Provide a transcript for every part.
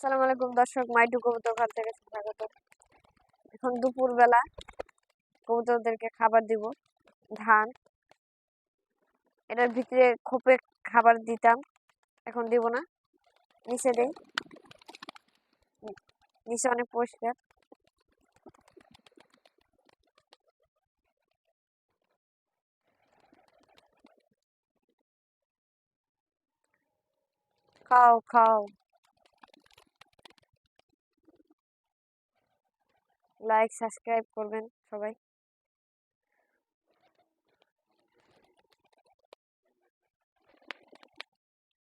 আসসালামু আলাইকুম দর্শক, মাইটু কবুতর ঘর থেকে স্বাগত। এখন দুপুর বেলা কবুতরদেরকে খাবার দিব, ধান। এটার ভিতরে খোপে খাবার দিতাম, এখন দিব না। নিচে দেই। নিচে অনেক পরিষ্কার। খাও খাও। লাইক সাবস্ক্রাইব করবেন সবাই।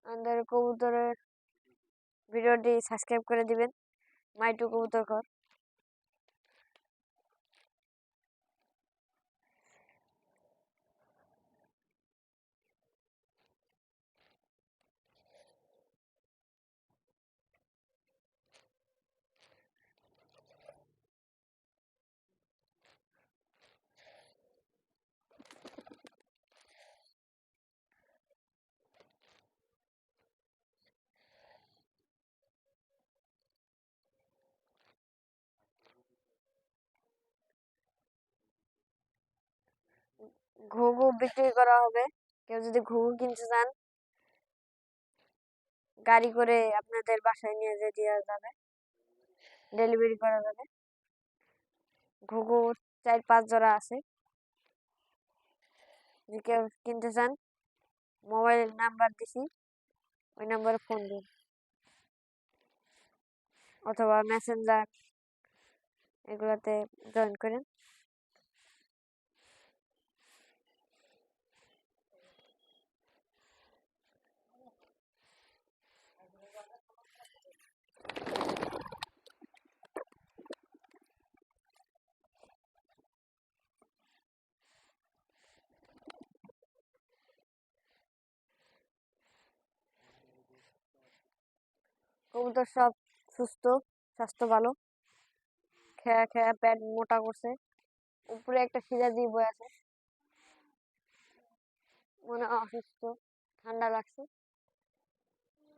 আমাদের কবুতরের ভিডিওটি সাবস্ক্রাইব করে দিবেন। মাইটু কবুতর ঘর। ঘুঘু বিক্রি করা হবে। কেউ যদি ঘুঘু কিনতে চান, গাড়ি করে আপনাদের বাসায় নিয়ে যেয়ে দেওয়া যাবে। ডেলিভারি করা যাবে। ঘুঘু চার পাঁচ জোড়া আছে। যদি কেউ কিনতে চান, মোবাইল নাম্বার দিছি, ওই নাম্বারে ফোন দিন। অথবা মেসেঞ্জার এগুলাতে জয়েন করেন। কবুতর সব সুস্থ, স্বাস্থ্য ভালো। খেয়া খেয়া পেট মোটা করছে। উপরে একটা সিজা দিয়ে বয়ে আছে। মনে অসুস্থ, ঠান্ডা লাগছে।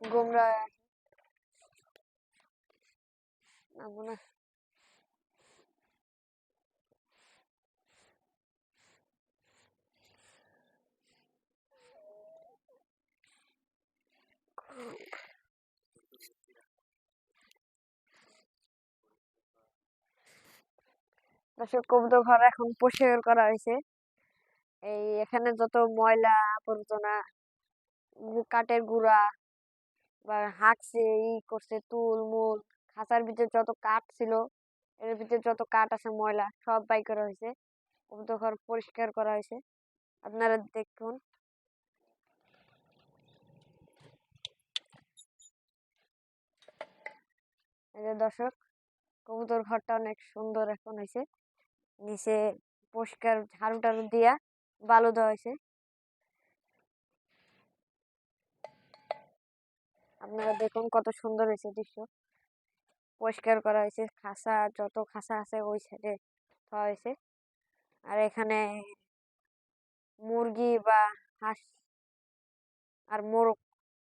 গোমরা মনে দর্শক কবুতর ঘর এখন পরিষ্কার করা হয়েছে। এই এখানে যত ময়লা আবর্জনা কাঠের গুঁড়া বা হাঁকছে ই করছে, তুল, মুল, খাঁচার ভিতরে যত কাঠ ছিল, এর ভিতরে যত কাঠ আছে, ময়লা, সব বাই করা হয়েছে। কবুতর ঘর পরিষ্কার করা হয়েছে। আপনারা দেখুন। দর্শক কবুতর ঘরটা অনেক সুন্দর এখন হয়েছে নিচে পরিষ্কার ঝাড়ু টাড়ু দিয়া বালু দেওয়া হয়েছে আপনারা দেখুন কত সুন্দর হয়েছে দৃশ্য। পরিষ্কার করা হয়েছে খাসা, যত খাসা আছে ওই সাইডে দেওয়া হয়েছে আর এখানে মুরগি বা হাঁস আর মোরগ,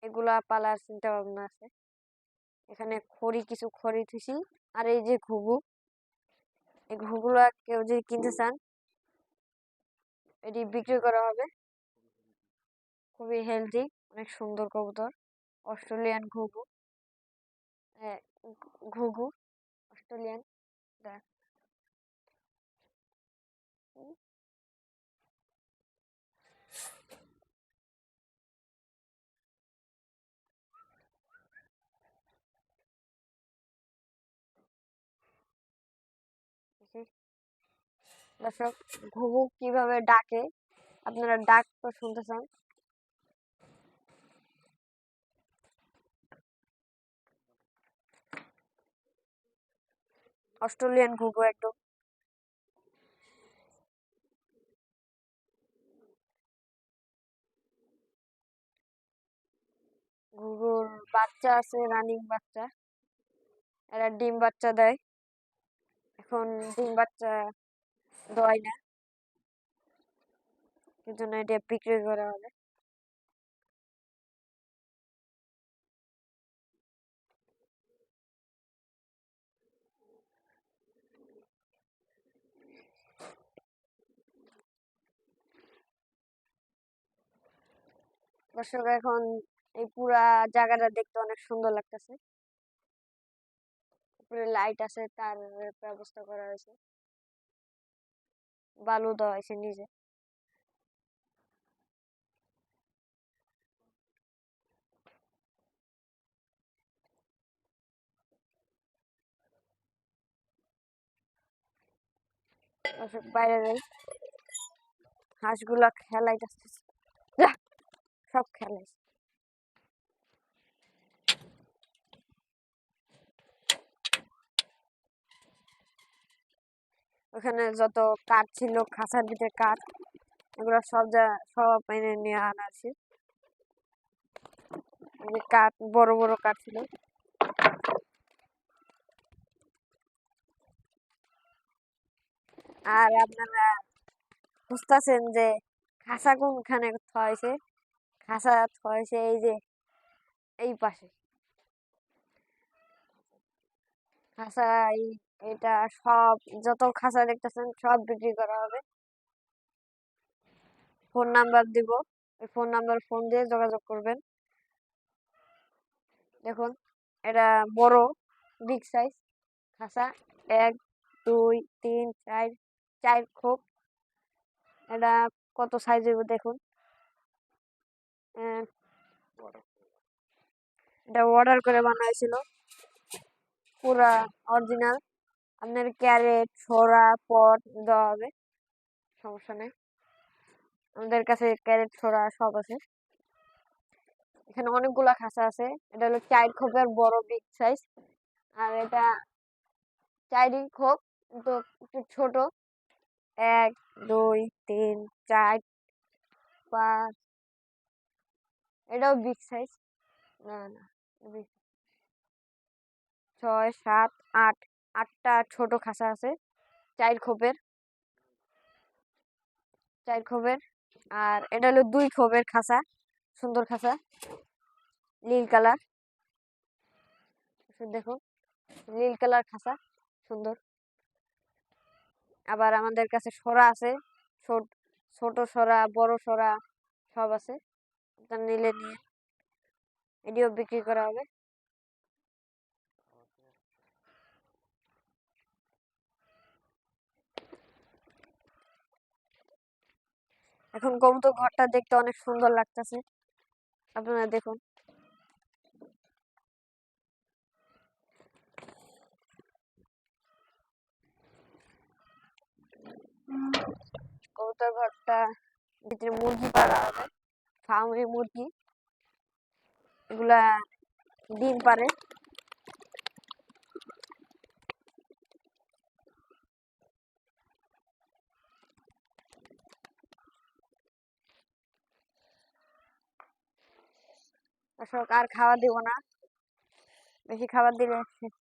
এগুলা পালার চিন্তা ভাবনা আছে। এখানে খড়ি, কিছু খড়ি থুইছি। আর এই যে ঘুঘু এই ঘুঘুগুলা কেউ যদি কিনতে চান এটি বিক্রি করা হবে। খুবই হেলদি অনেক সুন্দর কবুতর। অস্ট্রেলিয়ান ঘুঘু। হ্যাঁ, ঘুঘু অস্ট্রেলিয়ান দর্শক, ঘুঘু কীভাবে ডাকে? আপনারা ডাক তো শুনতে চান। অস্ট্রেলিয়ান ঘুঘু একদম। ঘুঘুর বাচ্চা আছে, রানিং বাচ্চা। এরা ডিম বাচ্চা দেয়। এখন ডিম বাচ্চা দেয় না। জন্য এটা বিক্রি করা হবে। দর্শক, এখন এই পুরা জায়গাটা দেখতে অনেক সুন্দর লাগতেছে। উপরে লাইট আছে, তার ব্যবস্থা করা হয়েছে। বালু দেওয়া হয়েছে দর্শক বাইরে যাই হাঁসগুলা খেলাইতেছে। সব খেলাইছে। ওখানে যত কাঠ ছিল খাঁচার ভিতরে কাঠ, এগুলো সব যা, সব এনে নিয়ে আনা আছে। কাঠ, বড় বড় কাঠ ছিল। আর আপনারা বুঝতেছেন যে খাঁচা কোনখানে থয়েছে? খাঁচা থয়েছে এই যে, এই পাশে। খাঁচা এই এটা সব যত খাঁচা দেখতেছেন সব বিক্রি করা হবে। ফোন নাম্বার দিব, এই ফোন নাম্বার ফোন দিয়ে যোগাযোগ করবেন। দেখুন, এটা বড়, বিগ সাইজ খাঁচা। এক, দুই, তিন, চার চার খোপ। এটা কত সাইজ হইব দেখুন। এটা অর্ডার করে বানাইছিল। পুরা অরিজিনাল আপনার ক্যারেট ছড়া পট দেওয়া হবে, সমস্যা নেই। আমাদের কাছে ক্যারেট ছড়া সব আছে। এখানে অনেকগুলা খাঁচা আছে। এটা হলো চার খোপের বড় বিগ সাইজ আর এটা চারই খোপ কিন্তু একটু ছোট। এক, দুই, তিন, চার, পাঁচ। এটাও বিগ সাইজ না না ছয়, সাত, আট। আটটা ছোট খাসা আছে চার খোপের। চার খোপের। আর এটা হলো দুই খোপের খাঁচা, সুন্দর খাঁচা, নীল কালার। দেখুন নীল কালার খাঁচা, সুন্দর। আবার আমাদের কাছে সরা আছে, ছোট ছোট সরা, বড় সরা সব আছে। নিলে নিয়ে এটিও বিক্রি করা হবে। এখন কবুতর ঘরটা দেখতে অনেক সুন্দর লাগতেছে। আপনারা দেখুন। কবুতর ঘরটা ভিতরে মুরগি পালা হবে ফার্মের মুরগি। এগুলা ডিম পারে দর্শক আর খাওয়া দিব না। বেশি খাবার দিলে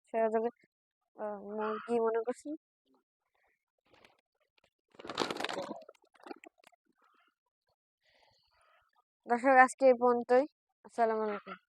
সেরা যাবে মুরগি মনে করছি। দর্শক, আজকে এই পর্যন্তই। আসসালামু আলাইকুম।